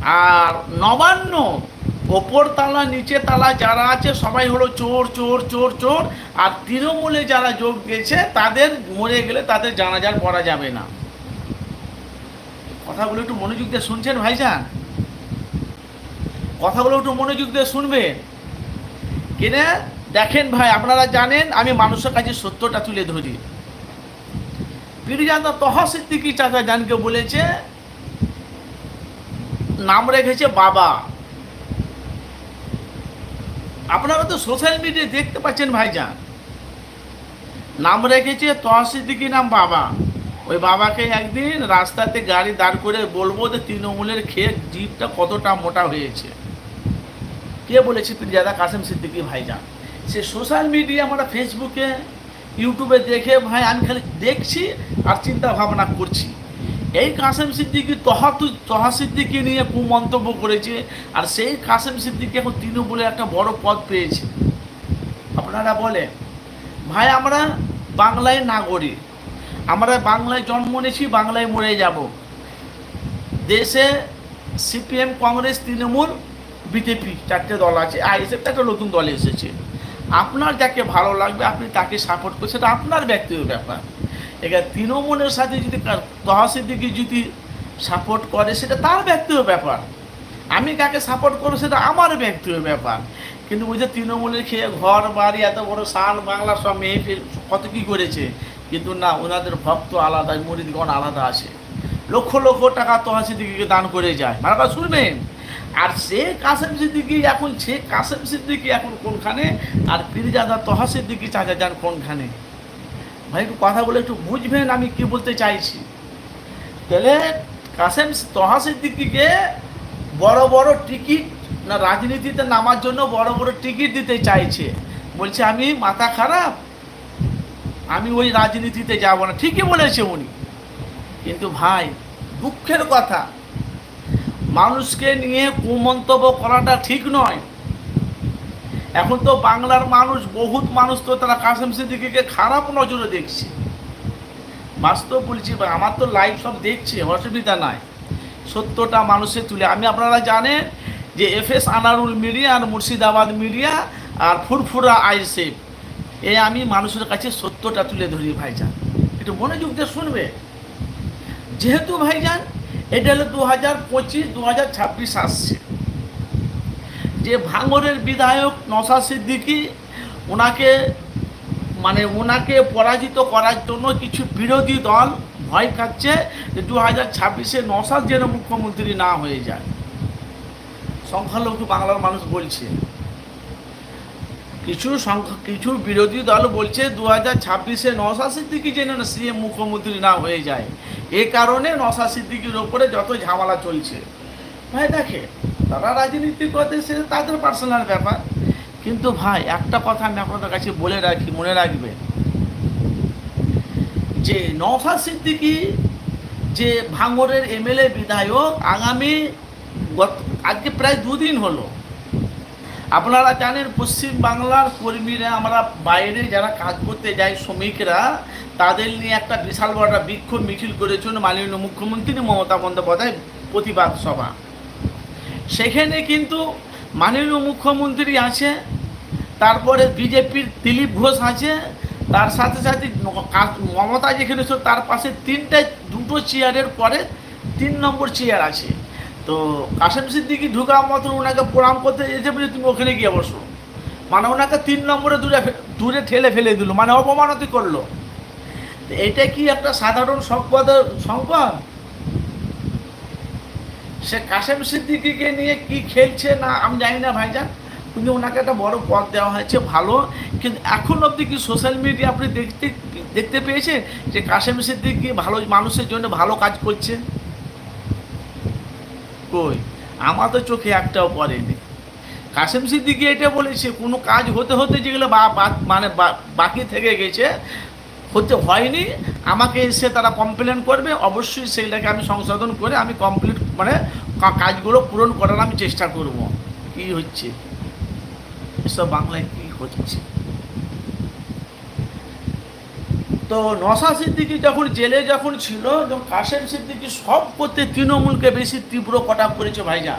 আর নবান্ন, ওপর তালা, নিচে তালা যারা আছে, সবাই হলো চোর চোর চোর চোর। আর তৃণমূলে যারা যোগ দিয়েছে, তাদের মরে গেলে তাদের জানাজার করা যাবে না। কথাগুলো একটু মনোযোগ দিয়ে শুনছেন ভাইজান? কথাগুলো একটু মনোযোগ দিয়ে শুনবেন। কিনে? দেখেন ভাই, আপনারা জানেন, আমি মানুষের কাছে সত্যটা তুলে ধরি। পীরজাদা তহা সিদ্দিকি চাচা জানকে বলেছে নাম রেখেছে বাবা। আপনারা তো সোশ্যাল মিডিয়ায় দেখতে পাচ্ছেন ভাইজান। নাম রেখেছে তহা সিদ্দিকি নাম বাবা। ওই বাবাকে একদিন রাস্তাতে গাড়ি দাঁড় করে বলব যে তৃণমূলের খেয়ে জিপটা কতটা মোটা হয়েছে। কে বলেছে পীরজাদা কাসেম সিদ্দিকি ভাইজান? সে সোশ্যাল মিডিয়া আমরা ফেসবুকে ইউটিউবে দেখে ভাই আমি খালি দেখছি আর চিন্তা ভাবনা করছি। এই কাসেম সিদ্দিকি তহা তু- তহা সিদ্দিকি নিয়ে কুমন্তব্য করেছে, আর সেই কাসেম সিদ্দিকি এখন তৃণমূলে একটা বড় পদ পেয়েছে। আপনারা বলে ভাই আমরা বাংলায় নাগরিক, আমরা বাংলায় জন্ম নিয়েছি, বাংলায় মরে যাব। দেশে সিপিএম, কংগ্রেস, তৃণমূল, বিজেপি চারটে দল আছে আর আইএসএফ একটা নতুন দল এসেছে। আপনার যাকে ভালো লাগবে, আপনি তাকে সাপোর্ট করছেন আপনার ব্যক্তিগত ব্যাপার। এবার তৃণমূলের সাথে যদি তহসিল দিকে যদি সাপোর্ট করে, সেটা তার ব্যক্তিগত ব্যাপার। আমি কাকে সাপোর্ট করব সেটা আমার ব্যক্তিগত ব্যাপার। কিন্তু ওই যে তৃণমূলের খেয়ে ঘর, বাড়ি, এত বড় শান বাংলা সব মেহফিল কত কী করেছে? কিন্তু না, ওনাদের ভক্ত আলাদা মুরিদগণ আলাদা আছে। লক্ষ লক্ষ টাকা তোহা দান করে যায়। মারা শুনবেন? আর সে কাসেম সিদ্দিকি এখন, সে কাসেম সিদ্দিকি এখন কোনখানে? আর পীরজাদা তোহা সিদ্দিকি চাচা যান কোনখানে? ভাই একটু কথা বলে একটু বুঝবেন আমি কি বলতে চাইছি। তাহলে কাসেম তোহা সিদ্দিকিকে বড় বড় টিকিট না রাজনীতিতে নামার জন্য বড় বড় টিকিট দিতে চাইছে। বলছে, আমি মাথা খারাপ। আমি ওই রাজনীতিতে যাব না। ঠিকই বলেছে উনি। কিন্তু ভাই, দুঃখের কথা। মানুষকে নিয়ে কুমন্তব্য করাটা ঠিক নয়। এখন তো বাংলার মানুষ, বহুত মানুষ তো তারা কাসেম সিদ্দিকিকে খারাপ নজরে দেখছে। বাস্তব বলছি আমার তো লাইভ সব দেখছে, অসুবিধা নাই। সত্যটা মানুষের তুলে। আমি আপনারা জানেন যে এফ এস আনারুল মিডিয়া আর মুর্শিদাবাদ মিডিয়া আর ফুরফুরা আইসেফ এ আমি মানুষের কাছে সত্যটা তুলে ধরি ভাইজান। একটু মনোযোগ দিয়ে শুনবে। যেহেতু ভাইজান, এটা হলো দু হাজার পঁচিশ, দু হাজার ছাব্বিশ আসছে। যে ভাঙরের বিধায়ক নসা সিদ্দিকি, ওনাকে মানে ওনাকে পরাজিত করার জন্য কিছু বিরোধী দল ভয় খাচ্ছে যে দু হাজার ছাব্বিশে নসাদ যেন মুখ্যমন্ত্রী না হয়ে যায়। সংখ্যালঘু বাংলার মানুষ বলছে। কিছু সংখ্যা কিছু বিরোধী দল বলছে দু হাজার ছাব্বিশে নসা সিদ্দিকি যেন সিএম মুখ্যমন্ত্রী না হয়ে যায়। এ কারণে নসা সিদ্দিকির ওপরে যত ঝামেলা চলছে। ভাই দেখে তারা রাজনীতি করতে সে তাদের পার্সোনাল ব্যাপার। কিন্তু ভাই, একটা কথা আমি আপনাদের কাছে বলে রাখি, মনে রাখবে যে নওশাদ সিদ্দিকি যে ভাঙরের এমএলএ বিধায়ক আগামী গত, আজকে প্রায় দুদিন হলো। আপনারা জানেন, পশ্চিম বাংলার কর্মীরা, আমরা বাইরে যারা কাজ করতে যাই শ্রমিকরা, তাদের নিয়ে একটা বিশাল বড় বিক্ষোভ মিছিল করেছেন মাননীয় মুখ্যমন্ত্রী মমতা বন্দ্যোপাধ্যায় প্রতিবাদ সভা। সেখানে কিন্তু মাননীয় মুখ্যমন্ত্রী আছে, তারপরে বিজেপির দিলীপ ঘোষ আছে, তার সাথে সাথে মমতা যেখানে ছিল, তার পাশে তিনটে, দুটো চেয়ারের পরে তিন নম্বর চেয়ার আছে। তো কাসেম সিদ্দিকি ঢুকা মতো ওনাকে প্রণাম করতে যেতে বলে তুমি ওখানে গিয়ে বসো। মানে ওনাকে তিন নম্বরে দূরে দূরে ঠেলে ফেলে দিল মানে অপমানতি করল। এটা কি একটা সাধারণ সংবাদের সংবাদ সে কাসেম সিদ্দিকিকে নিয়ে কি খেলছে না, আমি জানি না ভাইজান। কিন্তু ওনাকে একটা বড় পদ দেওয়া হয়েছে, ভালো। কিন্তু এখন অবধি কি সোশ্যাল মিডিয়া আপনি দেখতে দেখতে পেয়েছেন যে কাসেম সিদ্দিকি ভালো মানুষের জন্য ভালো কাজ করছে? কই? আমার তো চোখে একটাও পড়েনি। কাসেম সিদ্দিকি এটা বলেছে, কোনো কাজ হতে হতে যেগুলো বা- মানে বাকি থেকে গেছে হতে হয়নি। আমাকে এসে তারা কমপ্লেন করবে। অবশ্যই সেইটাকে আমি সংশোধন করে আমি কমপ্লিট মানে কাজগুলো পূরণ করার আমি চেষ্টা করব। কি হচ্ছে? এসব বাংলায় কি হচ্ছে? তো নসা সিদ্দিকি যখন জেলে যখন ছিল যখন কাশেম সিদ্দিকি সব করতে তৃণমূলকে বেশি তীব্র কটাপ করেছে ভাইজান।